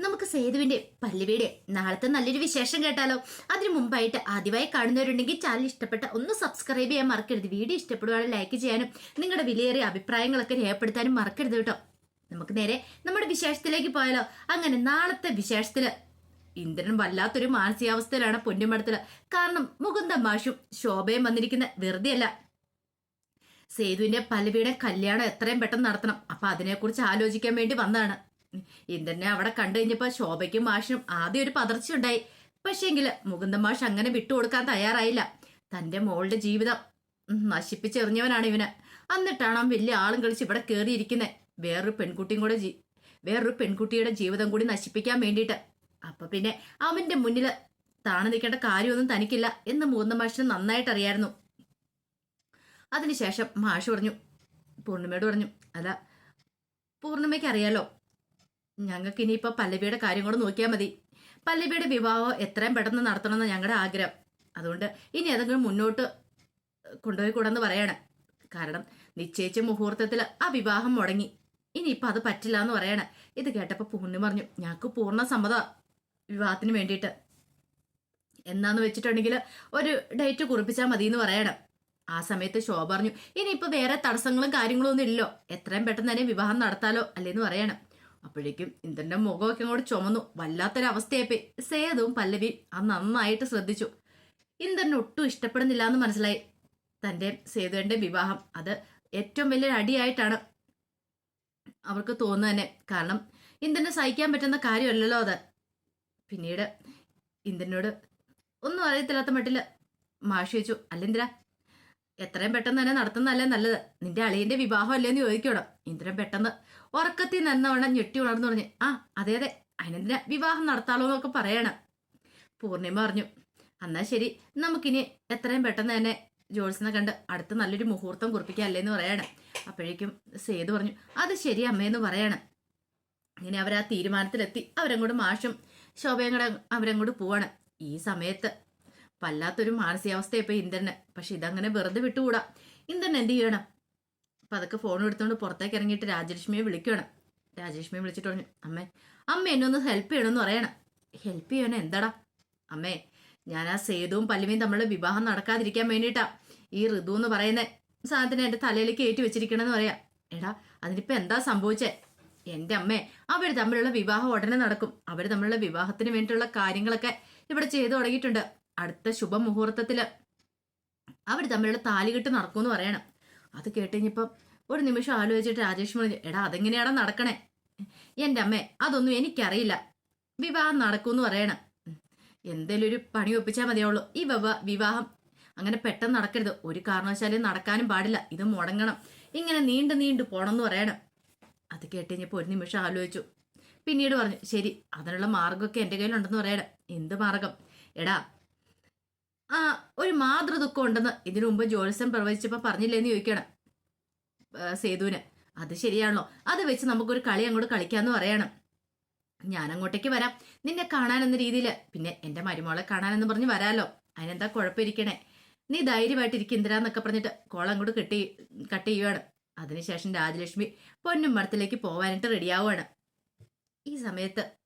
നമുക്ക് സേതുവിന്റെ പല്ലുവീട്. നാളത്തെ നല്ലൊരു വിശേഷം കേട്ടാലോ. അതിനു മുമ്പായിട്ട് ആദ്യമായി കാണുന്നവരുണ്ടെങ്കിൽ ചാനൽ ഇഷ്ടപ്പെട്ട ഒന്ന് സബ്സ്ക്രൈബ് ചെയ്യാൻ മറക്കരുത്. വീഡിയോ ഇഷ്ടപ്പെടുവാണെങ്കിൽ ലൈക്ക് ചെയ്യാനും നിങ്ങളുടെ വിലയേറിയ അഭിപ്രായങ്ങളൊക്കെ രേഖപ്പെടുത്താനും മറക്കരുത് കേട്ടോ. നമുക്ക് നേരെ നമ്മുടെ വിശേഷത്തിലേക്ക് പോയാലോ. അങ്ങനെ നാളത്തെ വിശേഷത്തിൽ ഇന്ദ്രൻ വല്ലാത്തൊരു മാനസികാവസ്ഥയിലാണ് പൊന്നുമടത്തിൽ. കാരണം മുകുന്ദ മാഷും ശോഭയും വന്നിരിക്കുന്ന വെറുതെയല്ല. സേതുവിന്റെ പല്ലവിയുടെ കല്യാണം എത്രയും പെട്ടെന്ന് നടത്തണം. അപ്പൊ അതിനെക്കുറിച്ച് ആലോചിക്കാൻ വേണ്ടി വന്നതാണ്. ഇന്ദ്രനെ അവിടെ കണ്ടു കഴിഞ്ഞപ്പോ ശോഭയ്ക്കും മാഷിനും ആദ്യം ഒരു പതർച്ചയുണ്ടായി. പക്ഷേങ്കിൽ മുകുന്ദ മാഷ് അങ്ങനെ വിട്ടുകൊടുക്കാൻ തയ്യാറായില്ല. തന്റെ മോളുടെ ജീവിതം നശിപ്പിച്ചെറിഞ്ഞവനാണ് ഇവന്. എന്നിട്ടാണ് അവൻ വലിയ ആളും കളിച്ച് ഇവിടെ കയറിയിരിക്കുന്നത് വേറൊരു പെൺകുട്ടിയും കൂടെ വേറൊരു പെൺകുട്ടിയുടെ ജീവിതം കൂടി നശിപ്പിക്കാൻ വേണ്ടിയിട്ട്. അപ്പൊ പിന്നെ അവന്റെ മുന്നിൽ താണു നിൽക്കേണ്ട കാര്യമൊന്നും തനിക്കില്ല എന്ന് മുകുന്ദ മാഷിന് നന്നായിട്ട് അറിയായിരുന്നു. അതിനുശേഷം മാഷ് പറഞ്ഞു പൂർണിമയോട് പറഞ്ഞു അല്ല പൂർണിമയ്ക്ക് അറിയാലോ ഞങ്ങൾക്ക് ഇനിയിപ്പോൾ പല്ലവിയുടെ കാര്യം കൂടെ നോക്കിയാൽ മതി. പല്ലവിയുടെ വിവാഹം എത്രയും പെട്ടെന്ന് നടത്തണമെന്ന് ഞങ്ങളുടെ ആഗ്രഹം. അതുകൊണ്ട് ഇനി ഏതെങ്കിലും മുന്നോട്ട് കൊണ്ടുപോയി കൂടെന്ന് പറയണം. കാരണം നിശ്ചയിച്ച മുഹൂർത്തത്തിൽ ആ വിവാഹം മുടങ്ങി. ഇനിയിപ്പോൾ അത് പറ്റില്ല എന്ന് പറയണം. ഇത് കേട്ടപ്പോൾ പൂർണി പറഞ്ഞു ഞങ്ങൾക്ക് പൂർണ സമ്മത വിവാഹത്തിന് വേണ്ടിയിട്ട്. എന്നാന്ന് വെച്ചിട്ടുണ്ടെങ്കിൽ ഒരു ഡേറ്റ് കുറിപ്പിച്ചാൽ മതി എന്ന് പറയണം. ആ സമയത്ത് ശോഭ പറഞ്ഞു ഇനിയിപ്പോൾ വേറെ തടസ്സങ്ങളും കാര്യങ്ങളും ഒന്നും ഇല്ലല്ലോ. എത്രയും പെട്ടെന്ന് തന്നെ വിവാഹം നടത്താലോ അല്ലേന്ന് പറയണം. അപ്പോഴേക്കും ഇന്ദ്രന്റെ മുഖമൊക്കെ അങ്ങോട്ട് ചുമന്നു. വല്ലാത്തൊരവസ്ഥയായി സേതുവും പല്ലവി ആ നന്നായിട്ട് ശ്രദ്ധിച്ചു. ഇന്ദ്രന് ഒട്ടും ഇഷ്ടപ്പെടുന്നില്ല എന്ന് മനസ്സിലായി. തന്റെ സേതുവിന്റെ വിവാഹം അത് ഏറ്റവും വലിയൊരു അടിയായിട്ടാണ് അവർക്ക് തോന്നുന്നത് തന്നെ. കാരണം ഇന്ദ്രന് സഹിക്കാൻ പറ്റുന്ന കാര്യമല്ലല്ലോ അത്. പിന്നീട് ഇന്ദ്രനോട് ഒന്നും അറിയത്തില്ലാത്ത മട്ടിൽ മാഷി വെച്ചു അല്ലെന്തിരാ എത്രയും പെട്ടെന്ന് തന്നെ നടത്തുന്നതല്ലേ നല്ലത്? നിന്റെ അളിയന്റെ വിവാഹം അല്ലേന്ന് ചോദിക്കണം. ഇന്ദ്രൻ പെട്ടെന്ന് ഉറക്കത്തിൽ നിന്നവണ്ണം ഞെട്ടി ഉണർന്നു പറഞ്ഞു ആ അതെ അതെ അതിനെന്തിനാ വിവാഹം നടത്താലോ എന്നൊക്കെ പറയണം. പൂർണിമ പറഞ്ഞു എന്നാ ശരി നമുക്കിനി എത്രയും പെട്ടെന്ന് തന്നെ ജോൾസിനെ കണ്ട് അടുത്ത നല്ലൊരു മുഹൂർത്തം കുറിപ്പിക്കുക അല്ലേന്ന് പറയണം. അപ്പോഴേക്കും സേതു പറഞ്ഞു അത് ശരി അമ്മയെന്ന് പറയണം. ഇങ്ങനെ അവർ ആ തീരുമാനത്തിലെത്തി അവരങ്ങോട്ട് മാഷും ശോഭയും കൂടെ അവരങ്ങോട്ട് പോവാണ്. ഈ സമയത്ത് വല്ലാത്തൊരു മാനസികാവസ്ഥ ഇപ്പൊ ഇന്ദ്രന് പക്ഷെ ഇതങ്ങനെ വെറുതെ വിട്ടുകൂടാ. ഇന്ദ്രൻ എന്ത് ചെയ്യണം? അപ്പൊ അതൊക്കെ ഫോൺ എടുത്തുകൊണ്ട് പുറത്തേക്ക് ഇറങ്ങിയിട്ട് രാജലക്ഷ്മിയെ വിളിക്കണം രാജലക്ഷ്മിയെ വിളിച്ചിട്ട് പറഞ്ഞു അമ്മേ അമ്മ എന്നെ ഒന്ന് ഹെൽപ്പ് ചെയ്യണമെന്ന് പറയണം. ഹെൽപ്പ് ചെയ്യണം എന്താടാ? അമ്മേ ഞാൻ ആ സേതുവും പല്ലുവിയും തമ്മിലുള്ള വിവാഹം നടക്കാതിരിക്കാൻ വേണ്ടിയിട്ടാ ഈ ഋതു എന്ന് പറയുന്ന. സാധനത്തിന് എന്റെ തലയിലേക്ക് കയറ്റി വെച്ചിരിക്കണമെന്ന് പറയാം. എടാ അതിനിപ്പോൾ എന്താ സംഭവിച്ചേ? എന്റെ അമ്മേ അവർ തമ്മിലുള്ള വിവാഹം ഉടനെ നടക്കും. അവർ തമ്മിലുള്ള വിവാഹത്തിന് വേണ്ടിയിട്ടുള്ള കാര്യങ്ങളൊക്കെ ഇവിടെ ചെയ്തു തുടങ്ങിയിട്ടുണ്ട്. അടുത്ത ശുഭമുഹൂർത്തത്തിൽ അവർ തമ്മിലുള്ള താലികെട്ട് നടക്കുമെന്ന് പറയണം. അത് കേട്ടുകഴിഞ്ഞപ്പം ഒരു നിമിഷം ആലോചിച്ചിട്ട് രാജേഷ് പറഞ്ഞു എടാ അതെങ്ങനെയാടാ നടക്കണേ? എന്റെ അമ്മേ അതൊന്നും എനിക്കറിയില്ല. വിവാഹം നടക്കുമെന്ന് പറയണം. എന്തേലും ഒരു പണി ഒപ്പിച്ചാൽ മതിയാവുള്ളൂ. ഈ വിവാ വിവാഹം അങ്ങനെ പെട്ടെന്ന് നടക്കരുത്. ഒരു കാരണവശാലും നടക്കാനും പാടില്ല. ഇത് മുടങ്ങണം. ഇങ്ങനെ നീണ്ടു നീണ്ടു പോണമെന്ന് പറയണം. അത് കേട്ടുകഴിഞ്ഞപ്പോൾ ഒരു നിമിഷം ആലോചിച്ചു. പിന്നീട് പറഞ്ഞു ശരി അതിനുള്ള മാർഗമൊക്കെ എന്റെ കയ്യിലുണ്ടെന്ന് പറയണം. എന്ത് മാർഗം എടാ ഒരു മാതൃദുഃഖം ഉണ്ടെന്ന് ഇതിനു മുമ്പ് ജോത്സ്യം പ്രവചിച്ചപ്പോൾ പറഞ്ഞില്ലേന്ന് ചോദിക്കണം. സേതുവിന്. അത് ശരിയാണല്ലോ. അത് വെച്ച് നമുക്കൊരു കളി അങ്ങോട്ട് കളിക്കാന്ന് പറയണം. ഞാൻ അങ്ങോട്ടേക്ക് വരാം. നിന്നെ കാണാനെന്ന രീതിയിൽ പിന്നെ എന്റെ മരുമോളെ കാണാനെന്ന് പറഞ്ഞ് വരാലോ. അതിനെന്താ കുഴപ്പമിരിക്കണേ? നീ ധൈര്യമായിട്ടിരിക്കും ഇന്ദിരാന്നൊക്കെ പറഞ്ഞിട്ട് കോളം അങ്ങോട്ട് കെട്ടി കട്ട് ചെയ്യുവാണ്. അതിനുശേഷം രാജലക്ഷ്മി പൊന്നും മരത്തിലേക്ക് പോവാനായിട്ട് റെഡിയാവുകയാണ് ഈ സമയത്ത്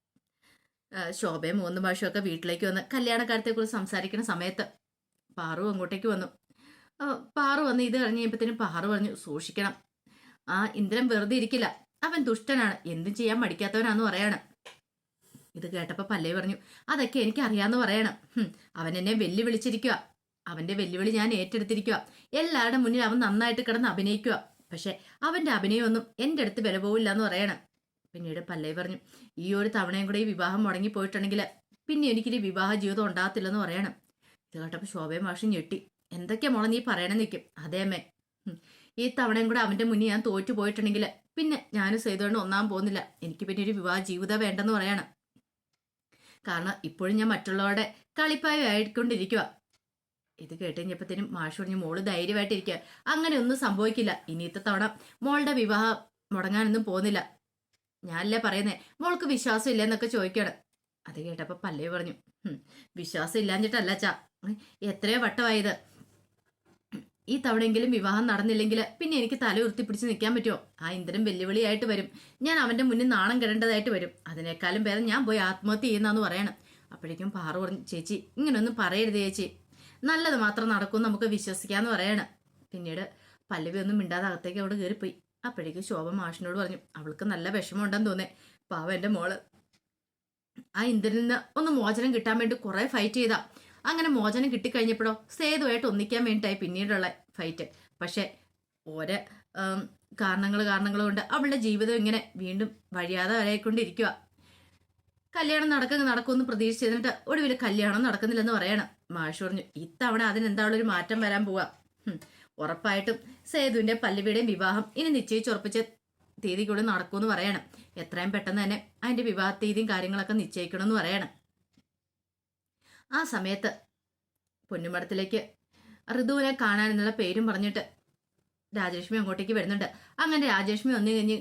ശോഭയും മൂന്ന് ഭാഷയും ഒക്കെ വീട്ടിലേക്ക് വന്ന് കല്യാണക്കാര്യത്തെക്കുറിച്ച് സംസാരിക്കുന്ന സമയത്ത് പാറു അങ്ങോട്ടേക്ക് വന്നു. പാറു വന്ന് ഇത് കഴിഞ്ഞ് കഴിയുമ്പോഴത്തേനും പാറു പറഞ്ഞു സൂക്ഷിക്കണം. ആ ഇന്ദ്രൻ വെറുതെ ഇരിക്കില്ല. അവൻ ദുഷ്ടനാണ്. എന്തും ചെയ്യാൻ മടിക്കാത്തവനാന്ന് പറയാണ്. ഇത് കേട്ടപ്പോൾ പല്ലേ പറഞ്ഞു അതൊക്കെ എനിക്ക് അറിയാന്ന് പറയണം. അവൻ എന്നെ വെല്ലുവിളിച്ചിരിക്കുക അവന്റെ വെല്ലുവിളി ഞാൻ ഏറ്റെടുത്തിരിക്കുക എല്ലാവരുടെ മുന്നിൽ അവൻ നന്നായിട്ട് കിടന്ന് അഭിനയിക്കുക പക്ഷെ അവന്റെ അഭിനയമൊന്നും എന്റെ അടുത്ത് വില പോവില്ല എന്ന് പറയണം. പിന്നീട് പല്ലേ പറഞ്ഞു ഈ ഒരു തവണയും കൂടെ ഈ വിവാഹം മുടങ്ങി പോയിട്ടുണ്ടെങ്കിൽ പിന്നെ എനിക്കിനി വിവാഹ ജീവിതം ഉണ്ടാകത്തില്ലെന്ന് പറയണം. ഇത് കേട്ടപ്പോൾ ശോഭയും മാഷും ഞെട്ടി. എന്തൊക്കെയാ മോളെ നീ പറയണം നിൽക്കും അതേ അമ്മേ. ഈ തവണയും കൂടെ അവന്റെ മുന്നിൽ ഞാൻ തോറ്റു പോയിട്ടുണ്ടെങ്കിൽ പിന്നെ ഞാനും ചെയ്തുകൊണ്ട് ഒന്നാൻ പോകുന്നില്ല. എനിക്ക് പിന്നെ ഒരു വിവാഹ ജീവിതം വേണ്ടെന്ന് പറയണം. കാരണം ഇപ്പോഴും ഞാൻ മറ്റുള്ളവരുടെ കളിപ്പായ ആയിക്കൊണ്ടിരിക്കുക ഇത് കേട്ട് കഴിഞ്ഞപ്പോഴത്തേനും മാഷ് പറഞ്ഞു മോൾ ധൈര്യമായിട്ടിരിക്കുക അങ്ങനെ ഒന്നും സംഭവിക്കില്ല. ഇനിയത്തെ തവണ മോളുടെ വിവാഹം മുടങ്ങാനൊന്നും പോകുന്നില്ല. ഞാനല്ലേ പറയുന്നേ? മോൾക്ക് വിശ്വാസം ഇല്ലെന്നൊക്കെ ചോദിക്കണം. അത് കേട്ടപ്പോ പല്ലേ പറഞ്ഞു "ഹും, വിശ്വാസം ഇല്ലാഞ്ഞിട്ടല്ല ചാ എത്രയോ വട്ടമായത്. ഈ തവണയെങ്കിലും വിവാഹം നടന്നില്ലെങ്കിൽ പിന്നെ എനിക്ക് തല ഉയർത്തിപ്പിടിച്ച് നിൽക്കാൻ പറ്റുമോ? ആ ഇന്ദ്രൻ വെല്ലുവിളിയായിട്ട് വരും. ഞാൻ അവന്റെ മുന്നിൽ നാണം കെടേണ്ടതായിട്ട് വരും. അതിനേക്കാളും ഭേദം ഞാൻ പോയി ആത്മഹത്യ ചെയ്യുന്നതെന്ന് പറയണം. അപ്പോഴേക്കും പാറു പറഞ്ഞു ചേച്ചി ഇങ്ങനൊന്നും പറയരുത് ചേച്ചി. നല്ലത് മാത്രം നടക്കും നമുക്ക് വിശ്വസിക്കാന്ന് പറയണം. പിന്നീട് പല്ലവി ഒന്നും മിണ്ടാതെ അകത്തേക്ക് അവിടെ കയറിപ്പോയി അപ്പോഴേക്കും ശോഭ മാഷിനോട് പറഞ്ഞു അവൾക്ക് നല്ല വിഷമമുണ്ടെന്ന് തോന്നേ. പാവ എന്റെ മോൾ. ആ ഇന്ദ്രനിൽ നിന്ന് ഒന്ന് മോചനം കിട്ടാൻ വേണ്ടി കുറെ ഫൈറ്റ് ചെയ്താ. അങ്ങനെ മോചനം കിട്ടിക്കഴിഞ്ഞപ്പോഴോ സേതുവായിട്ട് ഒന്നിക്കാൻ വേണ്ടിയിട്ടായി പിന്നീടുള്ള ഫൈറ്റ് പക്ഷെ ഓരോ കാരണങ്ങൾ കാരണങ്ങൾ കൊണ്ട് അവളുടെ ജീവിതം ഇങ്ങനെ വീണ്ടും വഴിയാതെ വരായിക്കൊണ്ടിരിക്കുക കല്യാണം നടക്കുന്ന നടക്കുമെന്ന് പ്രതീക്ഷിച്ചിരുന്നിട്ട് ഒടുവിൽ കല്യാണം നടക്കുന്നില്ലെന്ന് പറയണം. മാഷ് പറഞ്ഞു ഇത്തവണ അതിനെന്താണൊരു മാറ്റം വരാൻ പോവാ. ഉറപ്പായിട്ടും സേതുവിന്റെ പല്ലവിയുടെയും വിവാഹം ഇനി നിശ്ചയിച്ചുറപ്പിച്ച തീയതിക്കുള്ളിൽ നടക്കുമെന്ന് പറയണം. എത്രയും പെട്ടെന്ന് തന്നെ അതിന്റെ വിവാഹ തീയതിയും കാര്യങ്ങളൊക്കെ നിശ്ചയിക്കണമെന്ന് പറയണം. ആ സമയത്ത് പൊന്നുമടത്തിലേക്ക് ഋതുവിനെ കാണാൻ എന്നുള്ള പേരും പറഞ്ഞിട്ട് രാജലക്ഷ്മി അങ്ങോട്ടേക്ക് വരുന്നുണ്ട്. അങ്ങനെ രാജലക്ഷ്മി വന്നു കഴിഞ്ഞ്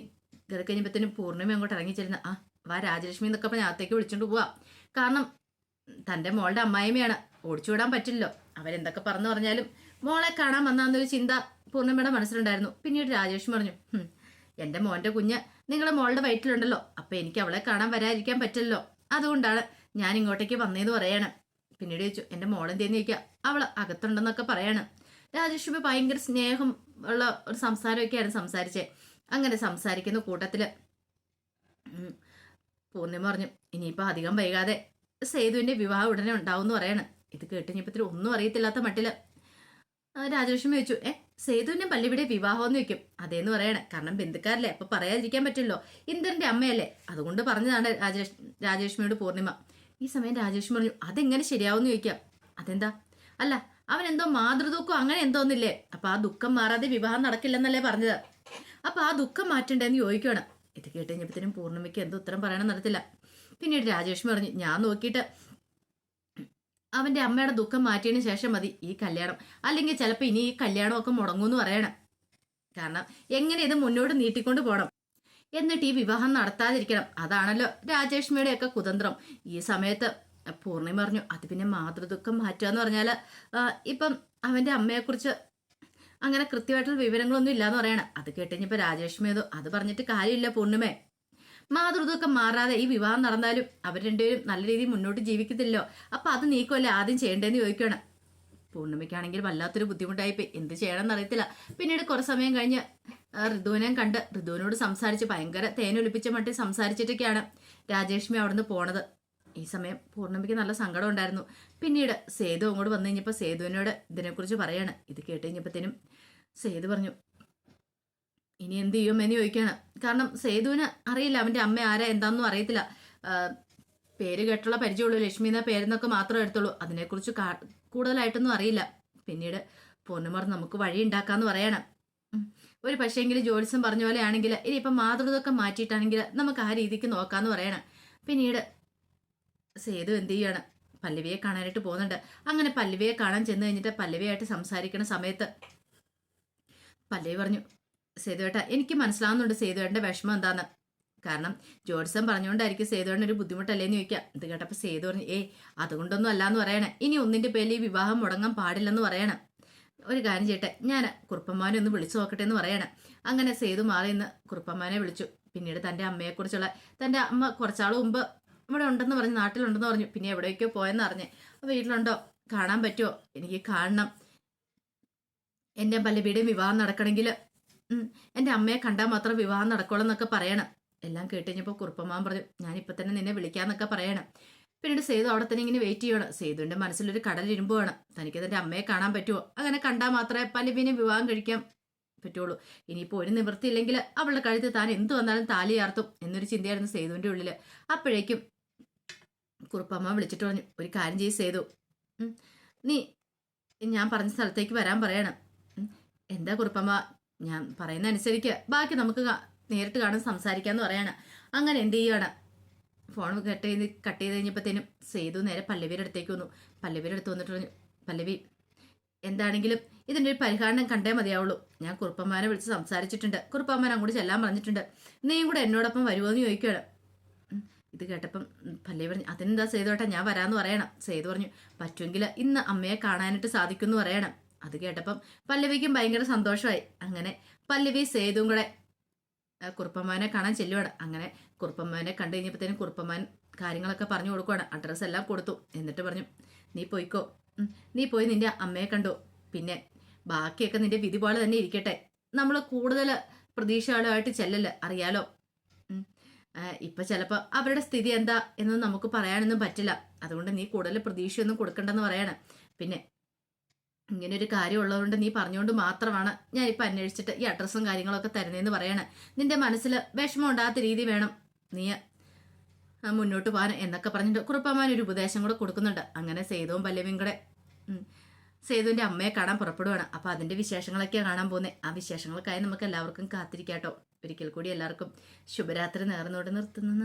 കയറി കഴിഞ്ഞപ്പോഴത്തേനും പൂർണിമ അങ്ങോട്ട് ഇറങ്ങിച്ചിരുന്ന. ആ വാ രാജലക്ഷ്മി എന്നൊക്കെ പറഞ്ഞ് അകത്തേക്ക് വിളിച്ചോണ്ട് പോവാ. കാരണം തന്റെ മോളുടെ അമ്മായിമ്മയാണ്. ഓടിച്ചുവിടാൻ പറ്റില്ലല്ലോ. അവരെന്തൊക്കെ പറഞ്ഞു പറഞ്ഞാലും മോളെ കാണാൻ വന്നാന്നൊരു ചിന്ത പൂർണിമയുടെ മനസ്സിലുണ്ടായിരുന്നു. പിന്നീട് രാജേഷ് പറഞ്ഞു "ഹും, എന്റെ മോന്റെ കുഞ്ഞ് നിങ്ങളെ മോളുടെ വയറ്റിലുണ്ടല്ലോ അപ്പൊ എനിക്ക് അവളെ കാണാൻ വരാതിരിക്കാൻ പറ്റല്ലോ അതുകൊണ്ടാണ് ഞാൻ ഇങ്ങോട്ടേക്ക് വന്നേന്ന് പറയാണ്. പിന്നീട് ചോദിച്ചു എന്റെ മോളെന്തേന്ന് ചോദിക്കുക അവൾ അകത്തുണ്ടെന്നൊക്കെ പറയാണ്. രാജേഷ് ഭയങ്കര സ്നേഹം ഉള്ള ഒരു സംസാരമൊക്കെയാണ് സംസാരിച്ചേ. അങ്ങനെ സംസാരിക്കുന്ന കൂട്ടത്തിൽ പൂർണിമ പറഞ്ഞു ഇനിയിപ്പോ അധികം വൈകാതെ സേതുവിന്റെ വിവാഹം ഉടനെ ഉണ്ടാവും എന്ന് പറയാണ്. ഇത് കേട്ടുകഴിഞ്ഞപ്പത്തിൽ ഒന്നും അറിയത്തില്ലാത്ത മട്ടിൽ രാജലക്ഷ്മി ചോദിച്ചു ഏ സേതുവിന്റെ പള്ളിയുടെ വിവാഹം എന്ന് വെക്കും അതേന്ന് പറയണേ. കാരണം ബന്ധുക്കാരല്ലേ അപ്പൊ പറയാതിരിക്കാൻ പറ്റില്ലല്ലോ. ഇന്ദ്രന്റെ അമ്മയല്ലേ? അതുകൊണ്ട് പറഞ്ഞതാണ് രാജലക്ഷ്മി രാജലക്ഷ്മിയോട് പൂർണിമ. ഈ സമയം രാജലക്ഷ്മി പറഞ്ഞു അതെങ്ങനെ ശരിയാവുമെന്ന് ചോദിക്കാം. അതെന്താ? അല്ല അവൻ എന്തോ മാതൃദുഃഖം അങ്ങനെ എന്തോന്നില്ലേ അപ്പൊ ആ ദുഃഖം മാറാതെ വിവാഹം നടക്കില്ലെന്നല്ലേ പറഞ്ഞത്. അപ്പൊ ആ ദുഃഖം മാറ്റണ്ടെന്ന് ചോദിക്കുകയാണ് ഇത് കേട്ട് കഴിഞ്ഞപ്പോഴത്തേനും പൂർണിമയ്ക്ക് എന്തോ ഉത്തരം പറയണം നടത്തില്ല പിന്നീട് രാജേഷ്മി പറഞ്ഞു ഞാൻ നോക്കിയിട്ട് അവന്റെ അമ്മയുടെ ദുഃഖം മാറ്റിയതിന് ശേഷം മതി ഈ കല്യാണം. അല്ലെങ്കിൽ ചിലപ്പോൾ ഇനി ഈ കല്യാണമൊക്കെ മുടങ്ങും എന്ന് പറയണം. കാരണം എങ്ങനെ ഇത് മുന്നോട്ട് നീട്ടിക്കൊണ്ട് പോകണം എന്നിട്ട് ഈ വിവാഹം നടത്താതിരിക്കണം. അതാണല്ലോ രാജേഷ്മിയുടെ ഒക്കെ കുതന്ത്രം. ഈ സമയത്ത് പൂർണിമ പറഞ്ഞു അത് പിന്നെ മാതൃദുഃഖം മാറ്റുക എന്ന് പറഞ്ഞാൽ ഇപ്പം അവന്റെ അമ്മയെക്കുറിച്ച് അങ്ങനെ കൃത്യമായിട്ടുള്ള വിവരങ്ങളൊന്നും ഇല്ലാന്ന് പറയണം. അത് കേട്ടുകഴിഞ്ഞപ്പോൾ രാജേഷ്മി അത് പറഞ്ഞിട്ട് കാര്യമില്ല പൂർണിമേ മാതൃത്വമൊക്കെ മാറാതെ ഈ വിവാഹം നടന്നാലും അവർ രണ്ടുപേരും നല്ല രീതിയിൽ മുന്നോട്ട് ജീവിക്കത്തില്ലോ അപ്പൊ അത് നീക്കുമല്ലേ ആദ്യം ചെയ്യേണ്ടതെന്ന് ചോദിക്കണം പൂർണിമയ്ക്കാണെങ്കിൽ വല്ലാത്തൊരു ബുദ്ധിമുട്ടായിപ്പോയി. എന്ത് ചെയ്യണമെന്ന് അറിയത്തില്ല. പിന്നീട് കുറച്ച് സമയം കഴിഞ്ഞ് ഋതുവിനെ കണ്ട് ഋതുവിനോട് സംസാരിച്ച് ഭയങ്കര തേനൊലിപ്പിച്ച മട്ടിൽ സംസാരിച്ചിട്ടൊക്കെയാണ് രാജേഷ്മി അവിടുന്ന് പോണത്. ഈ സമയം പൂർണിമയ്ക്ക് നല്ല സങ്കടം ഉണ്ടായിരുന്നു. പിന്നീട് സേതു അങ്ങോട്ട് വന്നു കഴിഞ്ഞപ്പോൾ സേതുവിനോട് ഇതിനെക്കുറിച്ച് പറയാണ്. ഇത് കേട്ട് കഴിഞ്ഞപ്പോഴത്തേനും സേതു പറഞ്ഞു ഇനി എന്ത് ചെയ്യും എന്ന് ചോദിക്കുകയാണ്. കാരണം സേതുവിന് അറിയില്ല അവന്റെ അമ്മ ആരാ എന്താണെന്നും അറിയത്തില്ല. പേര് കേട്ടുള്ള പരിചയമുള്ളൂ. ലക്ഷ്മി എന്ന പേരെന്നൊക്കെ മാത്രമേ എടുത്തുള്ളൂ. അതിനെക്കുറിച്ച് കൂടുതലായിട്ടൊന്നും അറിയില്ല. പിന്നീട് പൂർണിമർ നമുക്ക് വഴി ഉണ്ടാക്കാന്ന് പറയണം. ഒരു പക്ഷേങ്കിൽ ജോലിസം പറഞ്ഞ പോലെ ആണെങ്കിൽ ഇനിയിപ്പം മാതൃതൊക്കെ മാറ്റിയിട്ടാണെങ്കിൽ നമുക്ക് ആ രീതിക്ക് നോക്കാമെന്ന് പറയണം. പിന്നീട് സേതു എന്ത് ചെയ്യാണ് പല്ലവിയെ കാണാനായിട്ട് പോകുന്നുണ്ട്. അങ്ങനെ പല്ലവിയെ കാണാൻ ചെന്ന് കഴിഞ്ഞിട്ട് പല്ലവിയായിട്ട് സംസാരിക്കുന്ന സമയത്ത് പല്ലവി പറഞ്ഞു സേതുവേട്ട എനിക്ക് മനസ്സിലാവുന്നുണ്ട് സേതുവേട്ടന്റെ വിഷമം എന്താന്ന്. കാരണം ജോത്സ്യം പറഞ്ഞുകൊണ്ടായിരിക്കും സേതുവേട്ടൻ ഒരു ബുദ്ധിമുട്ടല്ലേന്ന് ചോദിക്കാം ഇത് കേട്ടപ്പോൾ സേതു പറഞ്ഞു ഏ അതുകൊണ്ടൊന്നും അല്ലാന്ന് പറയണേ. ഇനി ഒന്നിന്റെ പേരിൽ ഈ വിവാഹം മുടങ്ങാൻ പാടില്ലെന്ന് പറയണം. ഒരു കാര്യം ചെയ്യട്ടെ ഞാൻ കുറുപ്പമ്മാനെ ഒന്ന് വിളിച്ചു നോക്കട്ടെ എന്ന് പറയണം. അങ്ങനെ സേതു മാറി നിന്ന് കുറുപ്പമ്മാനെ വിളിച്ചു. പിന്നീട് തന്റെ അമ്മയെക്കുറിച്ചുള്ള തന്റെ അമ്മ കുറച്ചാൾ മുമ്പ് ഇവിടെ ഉണ്ടെന്ന് പറഞ്ഞു നാട്ടിലുണ്ടെന്ന് പറഞ്ഞു. പിന്നെ എവിടേക്കോ പോയെന്ന് അറിഞ്ഞ്. വീട്ടിലുണ്ടോ? കാണാൻ പറ്റുമോ? എനിക്ക് കാണണം. എന്റെ പല്ലവിയുടെയും വിവാഹം നടക്കണമെങ്കിൽ എന്റെ അമ്മയെ കണ്ടാൽ മാത്രം വിവാഹം നടക്കുള്ളൂ എന്നൊക്കെ പറയണം. എല്ലാം കേട്ടുകഴിഞ്ഞപ്പോൾ കുറുപ്പമാൻ പറഞ്ഞു ഞാനിപ്പോൾ തന്നെ നിന്നെ വിളിക്കാന്നൊക്കെ പറയണം. പിന്നീട് സേതു അവിടെ തന്നെ ഇങ്ങനെ വെയിറ്റ് ചെയ്യണം സേതുവിന്റെ മനസ്സിലൊരു വേണം. തനിക്ക് തന്റെ അമ്മയെ കാണാൻ പറ്റുമോ അങ്ങനെ കണ്ടാൽ മാത്രമേ പല്ലവിനെ വിവാഹം കഴിക്കാൻ പറ്റുള്ളൂ. ഇനിയിപ്പോൾ ഒരു നിവൃത്തിയില്ലെങ്കിൽ അവളുടെ കഴുത്ത് താൻ എന്ത് വന്നാലും താലി ചാർത്തും എന്നൊരു ചിന്തയായിരുന്നു സേതുവിന്റെ ഉള്ളിൽ അപ്പോഴേക്കും കുറുപ്പമ്മ വിളിച്ചിട്ട് പറഞ്ഞു ഒരു കാര്യം ചെയ്ത് സേതു. നീ ഞാൻ പറഞ്ഞ സ്ഥലത്തേക്ക് വരാൻ പറയണം. എന്താ കുറുപ്പമ്മ? ഞാൻ പറയുന്ന അനുസരിക്ക് ബാക്കി നമുക്ക് നേരിട്ട് കാണും സംസാരിക്കാന്ന് പറയാണ്. അങ്ങനെ എന്ത് ചെയ്യാണ് ഫോൺ കട്ട് ചെയ്ത് കട്ട് ചെയ്ത് കഴിഞ്ഞപ്പോഴത്തേനും സേതു നേരെ പല്ലവിയുടെ അടുത്തേക്ക് വന്നു. പല്ലവിയുടെ അടുത്ത് വന്നിട്ട് പറഞ്ഞു പല്ലവി എന്താണെങ്കിലും ഇതിന്റെ ഒരു പരിഹാരം കണ്ടേ മതിയാവുള്ളൂ. ഞാൻ കുറുപ്പന്മാരെ വിളിച്ച് സംസാരിച്ചിട്ടുണ്ട്. കുറുപ്പന്മാരെ അങ്ങോട്ട് ചെല്ലാൻ പറഞ്ഞിട്ടുണ്ട്. നീയും കൂടെ എന്നോടൊപ്പം വരുമോ എന്ന് ചോദിക്കുകയാണ് ഇത് കേട്ടപ്പം പല്ലവി പറഞ്ഞു അതിനെന്താ സേതു ഏട്ടാ ഞാൻ വരാമെന്ന് പറയണം. സേതു പറഞ്ഞു പറ്റുമെങ്കിൽ ഇന്ന് അമ്മയെ കാണാനായിട്ട് സാധിക്കുമെന്ന് പറയണം. അത് കേട്ടപ്പം പല്ലവിക്കും ഭയങ്കര സന്തോഷമായി. അങ്ങനെ പല്ലവി സേതുവും കൂടെ കുറുപ്പമ്മാനെ കാണാൻ ചെല്ലുവാണ്. അങ്ങനെ കുറുപ്പമ്മാനെ കണ്ടു കഴിഞ്ഞപ്പോഴത്തേനും കുറുപ്പമ്മാൻ കാര്യങ്ങളൊക്കെ പറഞ്ഞു കൊടുക്കുവാണ്. അഡ്രസ്സ് എല്ലാം കൊടുത്തു. എന്നിട്ട് പറഞ്ഞു നീ പോയിക്കോ. നീ പോയി നിന്റെ അമ്മയെ കണ്ടു. പിന്നെ ബാക്കിയൊക്കെ നിന്റെ വിധി പോലെ തന്നെ ഇരിക്കട്ടെ. നമ്മൾ കൂടുതൽ പ്രതീക്ഷകളുമായിട്ട് ചെല്ലല് അറിയാലോ? ഇപ്പൊ ചിലപ്പോൾ അവരുടെ സ്ഥിതി എന്താ എന്നൊന്നും നമുക്ക് പറയാനൊന്നും പറ്റില്ല. അതുകൊണ്ട് നീ കൂടുതൽ പ്രതീക്ഷയൊന്നും കൊടുക്കണ്ടെന്ന് പറയാണ്. പിന്നെ ഇങ്ങനെ ഒരു കാര്യം ഉള്ളതുകൊണ്ട് നീ പറഞ്ഞുകൊണ്ട് മാത്രമാണ് ഞാൻ ഇപ്പൊ അന്വേഷിച്ചിട്ട് ഈ അഡ്രസ്സും കാര്യങ്ങളൊക്കെ തരുന്നതെന്ന് പറയണേ. നിന്റെ മനസ്സിൽ വിഷമം ഉണ്ടാകാത്ത രീതി വേണം. നീ മുന്നോട്ട് പോകാൻ എന്നൊക്കെ പറഞ്ഞിട്ട് കുറുപ്പമാൻ ഒരു ഉപദേശം കൂടെ കൊടുക്കുന്നുണ്ട്. അങ്ങനെ സേതുവും പല്ലവിയും കൂടെ സേതുവിന്റെ അമ്മയെ കാണാൻ പുറപ്പെടുവാണ്. അപ്പൊ അതിന്റെ വിശേഷങ്ങളൊക്കെ കാണാൻ പോകുന്നത് ആ വിശേഷങ്ങൾക്കായി നമുക്ക് എല്ലാവർക്കും കാത്തിരിക്കാട്ടോ. ഒരിക്കൽ കൂടി എല്ലാവർക്കും ശുഭരാത്രി നേർന്നോട് നിർത്തുന്നു.